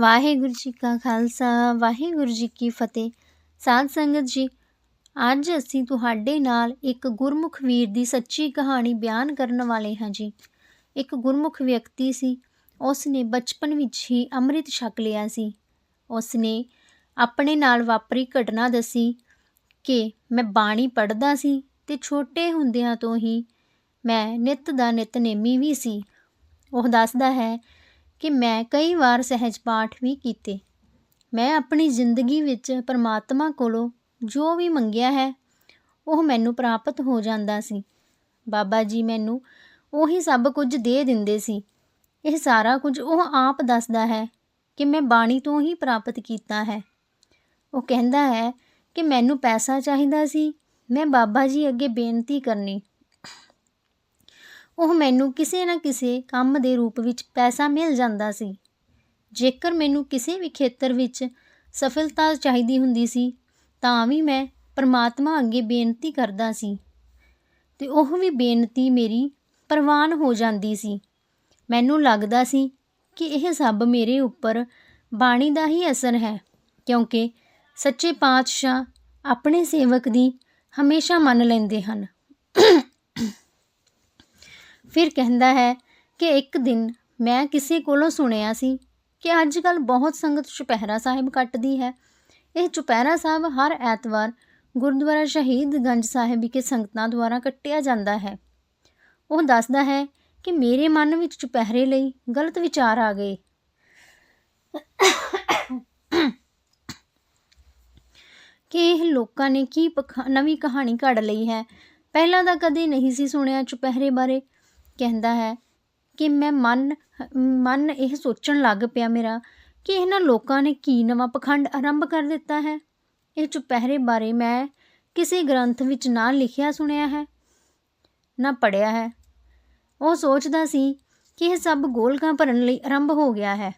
ਵਾਹਿਗੁਰੂ ਜੀ ਕਾ ਖਾਲਸਾ, ਵਾਹਿਗੁਰੂ ਜੀ ਕੀ ਫਤਿਹ। ਸਾਧ ਸੰਗਤ ਜੀ, ਅੱਜ ਅਸੀਂ ਤੁਹਾਡੇ ਨਾਲ ਇੱਕ ਗੁਰਮੁਖ ਵੀਰ ਦੀ ਸੱਚੀ ਕਹਾਣੀ ਬਿਆਨ ਕਰਨ ਵਾਲੇ ਹਾਂ ਜੀ। ਇੱਕ ਗੁਰਮੁਖ ਵਿਅਕਤੀ ਸੀ ਉਸ ਨੇ ਬਚਪਨ ਵਿੱਚ ਹੀ ਅੰਮ੍ਰਿਤ ਛਕ ਲਿਆ ਸੀ। ਉਸ ਨੇ ਆਪਣੇ ਨਾਲ ਵਾਪਰੀ ਘਟਨਾ ਦੱਸੀ ਕਿ ਮੈਂ ਬਾਣੀ ਪੜ੍ਹਦਾ ਸੀ ਤੇ ਛੋਟੇ ਹੁੰਦਿਆਂ ਤੋਂ ਹੀ ਮੈਂ ਨਿਤ ਦਾ ਨਿਤਨੇਮੀ ਵੀ ਸੀ। ਉਹ ਦੱਸਦਾ ਹੈ ਕਿ ਮੈਂ ਕਈ ਵਾਰ ਸਹਿਜ ਪਾਠ ਵੀ ਕੀਤੇ। ਮੈਂ ਆਪਣੀ ਜ਼ਿੰਦਗੀ ਵਿੱਚ ਪਰਮਾਤਮਾ ਕੋਲੋਂ ਜੋ ਵੀ ਮੰਗਿਆ ਹੈ, ਉਹ ਮੈਨੂੰ ਪ੍ਰਾਪਤ ਹੋ ਜਾਂਦਾ ਸੀ। ਬਾਬਾ ਜੀ ਮੈਨੂੰ ਉਹੀ ਸਭ ਕੁਝ ਦੇ ਦਿੰਦੇ ਸੀ। ਇਹ ਸਾਰਾ ਕੁਝ ਉਹ ਆਪ ਦੱਸਦਾ ਹੈ ਕਿ ਮੈਂ ਬਾਣੀ ਤੋਂ ਹੀ ਪ੍ਰਾਪਤ ਕੀਤਾ ਹੈ। ਉਹ ਕਹਿੰਦਾ ਹੈ ਕਿ ਮੈਨੂੰ ਪੈਸਾ ਚਾਹੀਦਾ ਸੀ, ਮੈਂ ਬਾਬਾ ਜੀ ਅੱਗੇ ਬੇਨਤੀ ਕਰਨੀ। ਉਹ ਮੈਨੂੰ ਕਿਸੇ ਨਾ ਕਿਸੇ ਕੰਮ ਦੇ ਰੂਪ ਵਿੱਚ ਪੈਸਾ ਮਿਲ ਜਾਂਦਾ ਸੀ। ਜੇਕਰ ਮੈਨੂੰ ਕਿਸੇ ਵੀ ਖੇਤਰ ਵਿੱਚ ਸਫਲਤਾ ਚਾਹੀਦੀ ਹੁੰਦੀ ਸੀ, ਤਾਂ ਵੀ ਮੈਂ ਪਰਮਾਤਮਾ ਅੱਗੇ ਬੇਨਤੀ ਕਰਦਾ ਸੀ ਤੇ ਉਹ ਵੀ ਬੇਨਤੀ ਮੇਰੀ ਪ੍ਰਵਾਨ ਹੋ ਜਾਂਦੀ ਸੀ। ਮੈਨੂੰ ਲੱਗਦਾ ਸੀ ਕਿ ਇਹ ਸਭ ਮੇਰੇ ਉੱਪਰ ਬਾਣੀ ਦਾ ਹੀ ਅਸਰ ਹੈ, ਕਿਉਂਕਿ ਸੱਚੇ ਪਾਤਸ਼ਾਹ ਆਪਣੇ ਸੇਵਕ ਦੀ ਹਮੇਸ਼ਾ ਮੰਨ ਲੈਂਦੇ ਹਨ। ਫਿਰ ਕਹਿੰਦਾ ਹੈ ਕਿ ਇੱਕ ਦਿਨ ਮੈਂ ਕਿਸੇ ਕੋਲੋਂ ਸੁਣਿਆ ਸੀ ਕਿ ਅੱਜ ਕੱਲ ਬਹੁਤ ਸੰਗਤ ਚੁਪਹਿਰਾ ਸਾਹਿਬ ਕੱਟਦੀ ਹੈ। ਇਹ ਚੁਪਹਿਰਾ ਸਾਹਿਬ ਹਰ ਐਤਵਾਰ ਗੁਰਦੁਆਰਾ ਸ਼ਹੀਦ ਗੰਜ ਸਾਹਿਬ ਵਿਖੇ ਸੰਗਤਾਂ ਦੁਆਰਾ ਕੱਟਿਆ ਜਾਂਦਾ ਹੈ। ਉਹ ਦੱਸਦਾ ਹੈ ਕਿ ਮੇਰੇ ਮਨ ਵਿੱਚ ਚੁਪਹਿਰੇ ਲਈ ਗਲਤ ਵਿਚਾਰ ਆ ਗਏ। ਕਿ ਇਹ ਲੋਕਾਂ ਨੇ ਕੀ ਨਵੀਂ ਕਹਾਣੀ ਘੜ ਲਈ ਹੈ। ਪਹਿਲਾਂ ਤਾਂ ਕਦੇ ਨਹੀਂ ਸੀ ਸੁਣਿਆ ਚੁਪਹਿਰੇ ਬਾਰੇ। ਕਹਿੰਦਾ ਹੈ ਕਿ ਮੈਂ ਮਨ ਮਨ ਇਹ ਸੋਚਣ ਲੱਗ ਪਿਆ ਮੇਰਾ ਕਿ ਇਹਨਾਂ ਲੋਕਾਂ ਨੇ ਕੀ ਨਵਾਂ ਪਖੰਡ ਆਰੰਭ ਕਰ ਦਿੱਤਾ ਹੈ। ਇਹ ਚੁਪਹਿਰੇ ਬਾਰੇ ਮੈਂ ਕਿਸੇ ਗ੍ਰੰਥ ਵਿੱਚ ਨਾ ਲਿਖਿਆ ਸੁਣਿਆ ਹੈ, ਨਾ ਪੜਿਆ ਹੈ। ਉਹ ਸੋਚਦਾ ਸੀ ਕਿ ਇਹ ਸਭ ਗੋਲਕਾਂ ਭਰਨ ਲਈ ਆਰੰਭ ਹੋ ਗਿਆ ਹੈ।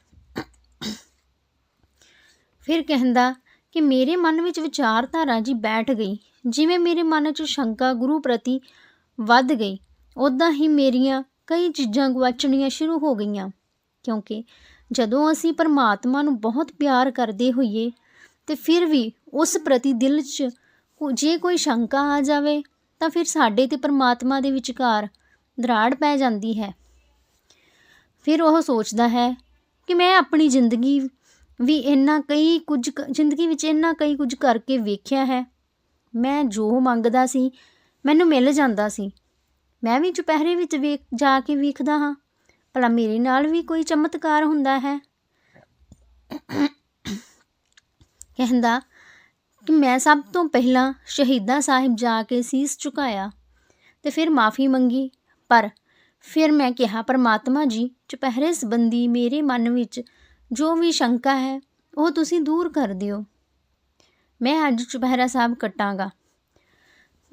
ਫਿਰ ਕਹਿੰਦਾ ਕਿ ਮੇਰੇ ਮਨ ਵਿੱਚ ਵਿਚਾਰਧਾਰਾ ਜੀ ਬੈਠ ਗਈ, ਜਿਵੇਂ ਮੇਰੇ ਮਨ 'ਚ ਸ਼ੰਕਾ ਗੁਰੂ ਪ੍ਰਤੀ ਵੱਧ ਗਈ। ਉਦਾਂ ਹੀ ਮੇਰੀਆਂ ਕਈ ਚੀਜ਼ਾਂ ਗਵਾਚਣੀਆਂ ਸ਼ੁਰੂ ਹੋ ਗਈਆਂ। ਕਿਉਂਕਿ ਜਦੋਂ ਅਸੀਂ ਪਰਮਾਤਮਾ ਨੂੰ ਬਹੁਤ ਪਿਆਰ ਕਰਦੇ ਹੋਈਏ, ਤੇ ਫਿਰ ਵੀ ਉਸ ਪ੍ਰਤੀ ਦਿਲ 'ਚ ਜੇ ਕੋਈ ਸ਼ੰਕਾ ਆ ਜਾਵੇ, ਤਾਂ ਫਿਰ ਸਾਡੇ ਤੇ ਪਰਮਾਤਮਾ ਦੇ ਵਿਚਕਾਰ ਦਰਾੜ ਪੈ ਜਾਂਦੀ ਹੈ। ਫਿਰ ਉਹ ਸੋਚਦਾ ਹੈ ਕਿ ਮੈਂ ਆਪਣੀ ਜ਼ਿੰਦਗੀ ਵੀ ਇੰਨਾ ਕਈ ਕੁਝ ਜ਼ਿੰਦਗੀ ਵਿੱਚ ਇੰਨਾ ਕਈ ਕੁਝ ਕਰਕੇ ਵੇਖਿਆ ਹੈ। ਮੈਂ ਜੋ ਮੰਗਦਾ ਸੀ, ਮੈਨੂੰ ਮਿਲ ਜਾਂਦਾ ਸੀ। ਮੈਂ ਵੀ ਚੁਪਹਿਰੇ ਵਿੱਚ ਵੇਖ, ਜਾ ਕੇ ਵੇਖਦਾ ਹਾਂ। ਭਲਾ ਮੇਰੇ ਨਾਲ ਵੀ ਕੋਈ ਚਮਤਕਾਰ ਹੁੰਦਾ ਹੈ? ਕਹਿੰਦਾ ਕਿ ਮੈਂ ਸਭ ਤੋਂ ਪਹਿਲਾਂ ਸ਼ਹੀਦਾਂ ਸਾਹਿਬ ਜਾ ਕੇ ਸੀਸ ਝੁਕਾਇਆ ਤੇ ਫਿਰ ਮਾਫੀ ਮੰਗੀ। ਪਰ ਫਿਰ ਮੈਂ ਕਿਹਾ, ਪਰਮਾਤਮਾ ਜੀ ਚੁਪਹਿਰੇ ਸੰਬੰਧੀ ਮੇਰੇ ਮਨ ਵਿੱਚ ਜੋ ਵੀ ਸ਼ੰਕਾ ਹੈ, ਉਹ ਤੁਸੀਂ ਦੂਰ ਕਰ ਦਿਓ। ਮੈਂ ਅੱਜ ਚੁਪਹਿਰਾ ਸਾਹਿਬ ਕੱਟਾਂਗਾ।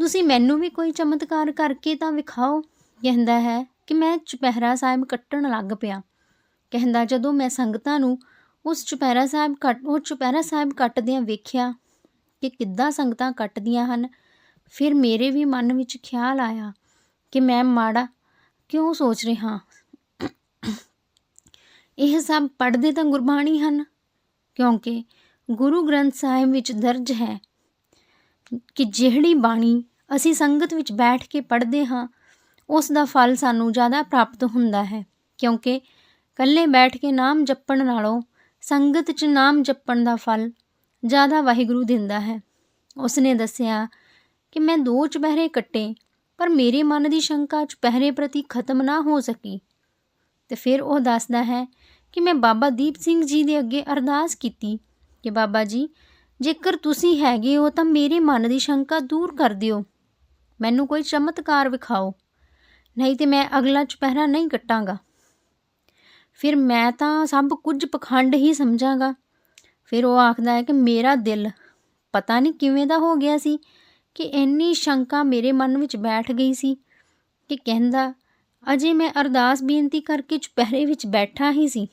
ਤੁਸੀਂ ਮੈਨੂੰ ਵੀ ਕੋਈ ਚਮਤਕਾਰ ਕਰਕੇ ਤਾਂ ਵਿਖਾਓ। ਕਹਿੰਦਾ ਹੈ ਕਿ ਮੈਂ ਚੁਪਹਿਰਾ ਸਾਹਿਬ ਕੱਟਣ ਲੱਗ ਪਿਆ। ਕਹਿੰਦਾ ਜਦੋਂ ਮੈਂ ਸੰਗਤਾਂ ਨੂੰ ਉਸ ਚੁਪਹਿਰਾ ਸਾਹਿਬ ਕੱਟ, ਉਹ ਚੁਪਹਿਰਾ ਸਾਹਿਬ ਕੱਟਦਿਆਂ ਵੇਖਿਆ ਕਿ ਕਿੱਦਾਂ ਸੰਗਤਾਂ ਕੱਟਦੀਆਂ ਹਨ, ਫਿਰ ਮੇਰੇ ਵੀ ਮਨ ਵਿੱਚ ਖਿਆਲ ਆਇਆ ਕਿ ਮੈਂ ਮਾੜਾ ਕਿਉਂ ਸੋਚ ਰਿਹਾ ਇਹ ਸਭ ਪੜ੍ਹਦੇ ਤਾਂ ਗੁਰਬਾਣੀ ਹਨ, ਕਿਉਂਕਿ ਗੁਰੂ ਗ੍ਰੰਥ ਸਾਹਿਬ ਵਿੱਚ ਦਰਜ ਹੈ ਕਿ ਜਿਹੜੀ ਬਾਣੀ ਅਸੀਂ ਸੰਗਤ ਵਿੱਚ ਬੈਠ ਕੇ ਪੜ੍ਹਦੇ ਹਾਂ, ਉਸ ਦਾ ਫਲ ਸਾਨੂੰ ਜ਼ਿਆਦਾ ਪ੍ਰਾਪਤ ਹੁੰਦਾ ਹੈ, ਕਿਉਂਕਿ ਇਕੱਲੇ ਬੈਠ ਕੇ ਨਾਮ ਜਪਣ ਨਾਲੋਂ ਸੰਗਤ 'ਚ ਨਾਮ ਜਪਣ ਦਾ ਫਲ ਜ਼ਿਆਦਾ ਵਾਹਿਗੁਰੂ ਦਿੰਦਾ ਹੈ। ਉਸ ਨੇ ਦੱਸਿਆ ਕਿ ਮੈਂ ਦੋ ਚੁਪਹਿਰੇ ਕੱਟੇ, ਪਰ ਮੇਰੇ ਮਨ ਦੀ ਸ਼ੰਕਾ ਚੁਪਹਿਰੇ ਪ੍ਰਤੀ ਖਤਮ ਨਾ ਹੋ ਸਕੀ। ਤੇ ਫਿਰ ਉਹ ਦੱਸਦਾ ਹੈ ਕਿ ਮੈਂ ਬਾਬਾ ਦੀਪ ਸਿੰਘ ਜੀ ਦੇ ਅੱਗੇ ਅਰਦਾਸ ਕੀਤੀ ਕਿ ਬਾਬਾ ਜੀ, ਜੇਕਰ ਤੁਸੀਂ ਹੈਗੇ ਹੋ ਤਾਂ ਮੇਰੇ ਮਨ ਦੀ ਸ਼ੰਕਾ ਦੂਰ ਕਰ ਦਿਓ। ਮੈਨੂੰ ਕੋਈ ਚਮਤਕਾਰ ਵਿਖਾਓ। ਨਹੀਂ ਤੇ ਮੈਂ ਅਗਲਾ ਚੁਪਹਿਰਾ ਨਹੀਂ ਕੱਟਾਂਗਾ। ਫਿਰ ਮੈਂ ਤਾਂ ਸਭ ਕੁਝ ਪਖੰਡ ਹੀ ਸਮਝਾਂਗਾ। ਫਿਰ ਉਹ ਆਖਦਾ ਹੈ ਕਿ ਮੇਰਾ ਦਿਲ ਪਤਾ ਨਹੀਂ ਕਿਵੇਂ ਦਾ ਹੋ ਗਿਆ ਸੀ ਕਿ ਇੰਨੀ ਸ਼ੰਕਾ ਮੇਰੇ ਮਨ ਵਿੱਚ ਬੈਠ ਗਈ ਸੀ ਕਿ ਕਹਿੰਦਾ, ਅਜੇ ਮੈਂ ਅਰਦਾਸ ਬੇਨਤੀ ਕਰਕੇ ਚੁਪਹਿਰੇ ਵਿੱਚ ਬੈਠਾ ਹੀ ਸੀ।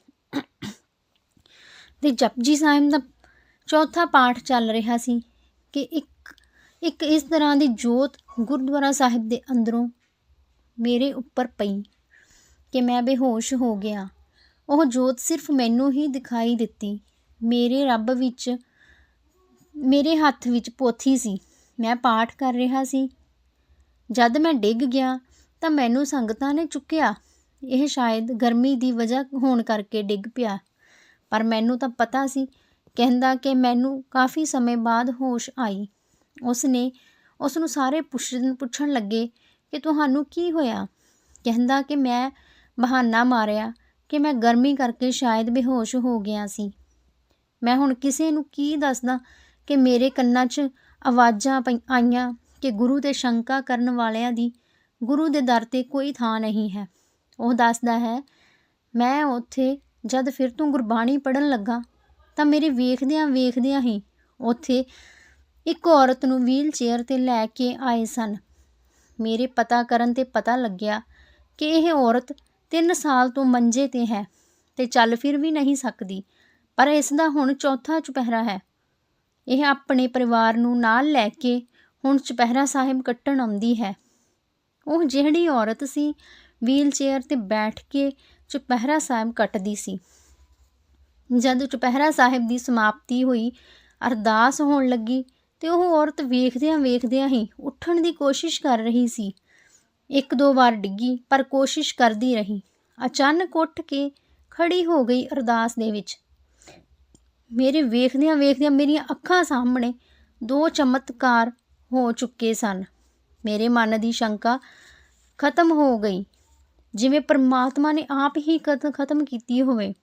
ਤੇ ਜਪਜੀ ਸਾਹਿਬ ਦਾ ਚੌਥਾ ਪਾਠ ਚੱਲ ਰਿਹਾ ਸੀ ਕਿ ਇੱਕ ਇੱਕ ਇਸ ਤਰ੍ਹਾਂ ਦੀ ਜੋਤ ਗੁਰਦੁਆਰਾ ਸਾਹਿਬ ਦੇ ਅੰਦਰੋਂ ਮੇਰੇ ਉੱਪਰ ਪਈ ਕਿ ਮੈਂ ਬੇਹੋਸ਼ ਹੋ ਗਿਆ। ਉਹ ਜੋਤ ਸਿਰਫ ਮੈਨੂੰ ਹੀ ਦਿਖਾਈ ਦਿੱਤੀ। ਮੇਰੇ ਰੱਬ ਵਿੱਚ, ਮੇਰੇ ਹੱਥ ਵਿੱਚ ਪੋਥੀ ਸੀ। ਮੈਂ ਪਾਠ ਕਰ ਰਿਹਾ ਸੀ। ਜਦ ਮੈਂ ਡਿੱਗ ਗਿਆ ਤਾਂ ਮੈਨੂੰ ਸੰਗਤਾਂ ਨੇ ਚੁੱਕਿਆ। ਇਹ ਸ਼ਾਇਦ ਗਰਮੀ ਦੀ ਵਜ੍ਹਾ ਹੋਣ ਕਰਕੇ ਡਿੱਗ ਪਿਆ। ਪਰ ਮੈਨੂੰ ਤਾਂ ਪਤਾ ਸੀ, ਕਹਿੰਦਾ ਕਿ ਮੈਨੂੰ ਕਾਫੀ ਸਮੇਂ ਬਾਅਦ ਹੋਸ਼ ਆਈ। ਉਸ ਨੇ ਉਸ ਨੂੰ ਸਾਰੇ ਪੁੱਛਣ ਪੁੱਛਣ ਲੱਗੇ ਕਿ ਤੁਹਾਨੂੰ ਕੀ ਹੋਇਆ? ਕਹਿੰਦਾ ਕਿ ਮੈਂ ਬਹਾਨਾ ਮਾਰਿਆ ਕਿ ਮੈਂ ਗਰਮੀ ਕਰਕੇ ਸ਼ਾਇਦ ਬੇਹੋਸ਼ ਹੋ ਗਿਆ ਸੀ। ਮੈਂ ਹੁਣ ਕਿਸੇ ਨੂੰ ਕੀ ਦੱਸਦਾ ਕਿ ਮੇਰੇ ਕੰਨਾਂ 'ਚ ਆਵਾਜ਼ਾਂ ਪਈ ਆਈਆਂ ਕਿ ਗੁਰੂ ਤੇ ਸ਼ੰਕਾ ਕਰਨ ਵਾਲਿਆਂ ਦੀ ਗੁਰੂ ਦੇ ਦਰ ਤੇ ਕੋਈ ਥਾਂ ਨਹੀਂ ਹੈ। ਉਹ ਦੱਸਦਾ ਹੈ, ਮੈਂ ਉੱਥੇ ਜਦ ਫਿਰ ਤੋਂ ਗੁਰਬਾਣੀ ਪੜਨ ਲੱਗਾ ਤਾਂ ਮੇਰੇ ਵੇਖਦਿਆਂ ਵੇਖਦਿਆਂ ਹੀ ਉੱਥੇ ਇੱਕ ਔਰਤ ਨੂੰ ਵੀਲ ਚੇਅਰ ਤੇ ਲੈ ਕੇ ਆਏ ਸਨ। ਮੇਰੇ ਪਤਾ ਕਰਨ ਤੇ ਪਤਾ ਲੱਗਿਆ ਕਿ ਇਹ ਔਰਤ 3 ਸਾਲ ਤੋਂ ਮੰਜੇ ਤੇ ਹੈ ਤੇ ਚੱਲ ਫਿਰ ਵੀ ਨਹੀਂ ਸਕਦੀ, ਪਰ ਇਸ ਦਾ ਹੁਣ ਚੌਥਾ ਚੁਪਹਿਰਾ ਹੈ। ਇਹ ਆਪਣੇ ਪਰਿਵਾਰ ਨੂੰ ਨਾਲ ਲੈ ਕੇ ਹੁਣ ਚੁਪਹਿਰਾ ਸਾਹਿਬ ਕੱਟਣ ਆਉਂਦੀ ਹੈ। ਉਹ ਜਿਹੜੀ ਔਰਤ ਸੀ, ਵੀਲ ਚੇਅਰ ਤੇ ਬੈਠ ਕੇ ਚੁਪਹਿਰਾ ਸਾਹਿਬ ਕੱਟਦੀ ਸੀ। ਜਦ ਚੁਪਹਿਰਾ ਸਾਹਿਬ ਦੀ ਸਮਾਪਤੀ ਹੋਈ, ਅਰਦਾਸ ਹੋਣ ਲੱਗੀ ਤੇ ਉਹ ਔਰਤ ਵੇਖਦਿਆਂ ਵੇਖਦਿਆਂ ਹੀ ਉੱਠਣ ਦੀ ਕੋਸ਼ਿਸ਼ ਕਰ ਰਹੀ ਸੀ। ਇੱਕ ਦੋ ਵਾਰ ਡਿੱਗੀ, ਪਰ ਕੋਸ਼ਿਸ਼ ਕਰਦੀ ਰਹੀ। ਅਚਾਨਕ ਉੱਠ ਕੇ ਖੜੀ ਹੋ ਗਈ ਅਰਦਾਸ ਦੇ ਵਿੱਚ। ਮੇਰੇ ਵੇਖਦਿਆਂ ਵੇਖਦਿਆਂ ਮੇਰੀਆਂ ਅੱਖਾਂ ਸਾਹਮਣੇ ਦੋ ਚਮਤਕਾਰ ਹੋ ਚੁੱਕੇ ਸਨ। ਮੇਰੇ ਮਨ ਦੀ ਸ਼ੰਕਾ ਖਤਮ ਹੋ ਗਈ। ਜਿਵੇਂ ਪਰਮਾਤਮਾ ਨੇ ਆਪ ਹੀ ਖਤਮ ਕੀਤੀ ਹੋਵੇ।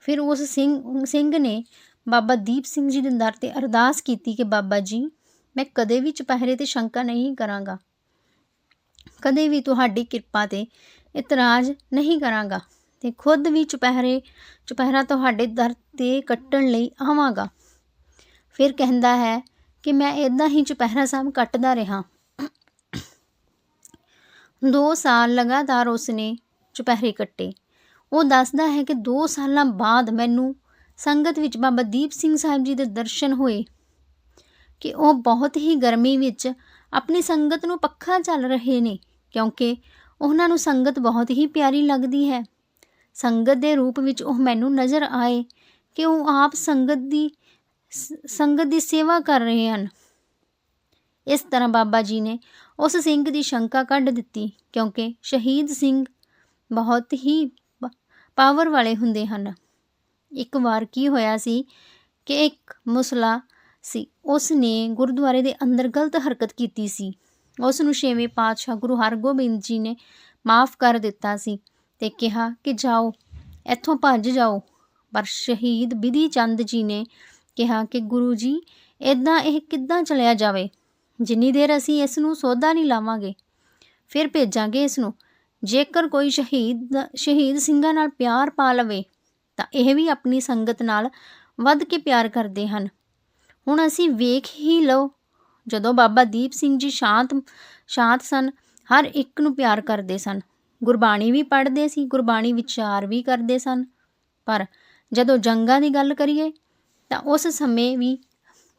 ਫਿਰ ਉਸ ਸਿੰਘ ਸਿੰਘ ਨੇ ਬਾਬਾ ਦੀਪ ਸਿੰਘ ਜੀ ਦੇ ਦਰ ਤੇ ਅਰਦਾਸ ਕੀਤੀ ਕਿ ਬਾਬਾ ਜੀ, ਮੈਂ ਕਦੇ ਵੀ ਚੁਪਹਿਰੇ ਤੇ ਸ਼ੰਕਾ ਨਹੀਂ ਕਰਾਂਗਾ। ਕਦੇ ਵੀ ਤੁਹਾਡੀ ਕਿਰਪਾ ਤੇ ਇਤਰਾਜ਼ ਨਹੀਂ ਕਰਾਂਗਾ ਤੇ ਖੁਦ ਵੀ ਚੁਪਹਿਰੇ, ਚੁਪਹਿਰਾ ਤੁਹਾਡੇ ਦਰ ਤੇ ਕੱਟਣ ਲਈ ਆਵਾਂਗਾ। ਫਿਰ ਕਹਿੰਦਾ ਹੈ ਕਿ ਮੈਂ ਇਦਾਂ ਹੀ ਚੁਪਹਿਰਾ ਸਾਹਿਬ ਕੱਟਦਾ ਰਿਹਾ। 2 ਸਾਲ ਲਗਾਤਾਰ ਉਸਨੇ ਚੁਪਹਿਰੇ ਕੱਟੇ। ਉਹ ਦੱਸਦਾ ਹੈ ਕਿ 2 ਸਾਲਾਂ ਬਾਅਦ ਮੈਨੂੰ ਸੰਗਤ ਵਿੱਚ ਬਾਬਾ ਦੀਪ ਸਿੰਘ ਸਾਹਿਬ ਜੀ ਦੇ ਦਰਸ਼ਨ ਹੋਏ ਕਿ ਉਹ ਬਹੁਤ ਹੀ ਗਰਮੀ ਵਿੱਚ ਆਪਣੀ ਸੰਗਤ ਨੂੰ ਪੱਖਾ ਚੱਲ ਰਹੇ ਨੇ, ਕਿਉਂਕਿ ਉਹਨਾਂ ਨੂੰ ਸੰਗਤ ਬਹੁਤ ਹੀ ਪਿਆਰੀ ਲੱਗਦੀ ਹੈ। ਸੰਗਤ ਦੇ ਰੂਪ ਵਿੱਚ ਉਹ ਮੈਨੂੰ ਨਜ਼ਰ ਆਏ ਕਿ ਉਹ ਆਪ ਸੰਗਤ ਦੀ ਸੰਗਤ ਦੀ ਸੇਵਾ ਕਰ ਰਹੇ ਹਨ। ਇਸ ਤਰ੍ਹਾਂ ਬਾਬਾ ਜੀ ਨੇ ਉਸ ਸਿੰਘ ਦੀ ਸ਼ੰਕਾ ਕੱਢ ਦਿੱਤੀ, ਕਿਉਂਕਿ ਸ਼ਹੀਦ ਸਿੰਘ ਬਹੁਤ ਹੀ ਪਾਵਰ ਵਾਲੇ ਹੁੰਦੇ ਹਨ। ਇੱਕ ਵਾਰ ਕੀ ਹੋਇਆ ਸੀ ਕਿ ਇੱਕ ਮੁਸਲਾ ਸੀ। ਉਸ ਨੇ ਗੁਰਦੁਆਰੇ ਦੇ ਅੰਦਰ ਗਲਤ ਹਰਕਤ ਕੀਤੀ ਸੀ। ਉਸ ਨੂੰ ਛੇਵੇਂ ਪਾਤਸ਼ਾਹ ਗੁਰੂ ਹਰਗੋਬਿੰਦ ਜੀ ਨੇ ਮਾਫ ਕਰ ਦਿੱਤਾ ਸੀ ਤੇ ਕਿਹਾ ਕਿ ਜਾਓ, ਇੱਥੋਂ ਭੱਜ ਜਾਓ। ਪਰ ਸ਼ਹੀਦ ਬਿਧੀ ਚੰਦ ਜੀ ਨੇ ਕਿਹਾ ਕਿ ਗੁਰੂ ਜੀ ਇਦਾਂ ਇਹ ਕਿੱਦਾਂ ਚਲਿਆ ਜਾਵੇ? ਜਿੰਨੀ ਦੇਰ ਅਸੀਂ ਇਸ ਨੂੰ ਸੋਧਾ ਨਹੀਂ ਲਾਵਾਂਗੇ, ਫਿਰ ਭੇਜਾਂਗੇ ਇਸ ਨੂੰ ਜੇਕਰ ਕੋਈ ਸ਼ਹੀਦ ਸ਼ਹੀਦ ਸਿੰਘਾਂ ਨਾਲ ਪਿਆਰ ਪਾ ਲਵੇ ਤਾਂ ਇਹ ਵੀ ਆਪਣੀ ਸੰਗਤ ਨਾਲ ਵੱਧ ਕੇ ਪਿਆਰ ਕਰਦੇ ਹਨ। ਹੁਣ ਅਸੀਂ ਵੇਖ ਹੀ ਲਓ, ਜਦੋਂ ਬਾਬਾ ਦੀਪ ਸਿੰਘ ਜੀ ਸ਼ਾਂਤ ਸ਼ਾਂਤ ਸਨ, ਹਰ ਇੱਕ ਨੂੰ ਪਿਆਰ ਕਰਦੇ ਸਨ। ਗੁਰਬਾਣੀ ਵੀ ਪੜ੍ਹਦੇ ਸੀ, ਗੁਰਬਾਣੀ ਵਿਚਾਰ ਵੀ ਕਰਦੇ ਸਨ। ਪਰ ਜਦੋਂ ਜੰਗਾਂ ਦੀ ਗੱਲ ਕਰੀਏ, ਤਾਂ ਉਸ ਸਮੇਂ ਵੀ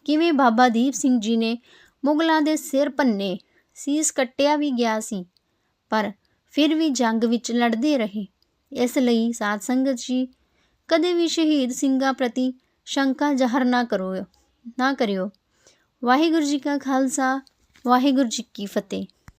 ਕਿਵੇਂ ਬਾਬਾ ਦੀਪ ਸਿੰਘ ਜੀ ਨੇ ਮੁਗਲਾਂ ਦੇ ਸਿਰ ਪੰਨੇ ਸੀਸ ਕੱਟਿਆ ਵੀ ਗਿਆ ਸੀ, ਪਰ ਫਿਰ ਵੀ ਜੰਗ ਵਿੱਚ ਲੜਦੇ ਰਹੇ। ਇਸ ਲਈ ਸਾਧ ਸੰਗਤ ਜੀ ਕਦੇ ਵੀ ਸ਼ਹੀਦ ਸਿੰਘਾਂ ਪ੍ਰਤੀ ਸ਼ੰਕਾ ਜ਼ਾਹਰ ਨਾ ਕਰੋ, ਨਾ ਕਰਿਓ। ਵਾਹਿਗੁਰੂ ਜੀ ਕਾ ਖਾਲਸਾ, ਵਾਹਿਗੁਰੂ ਜੀ ਕੀ ਫਤਿਹ।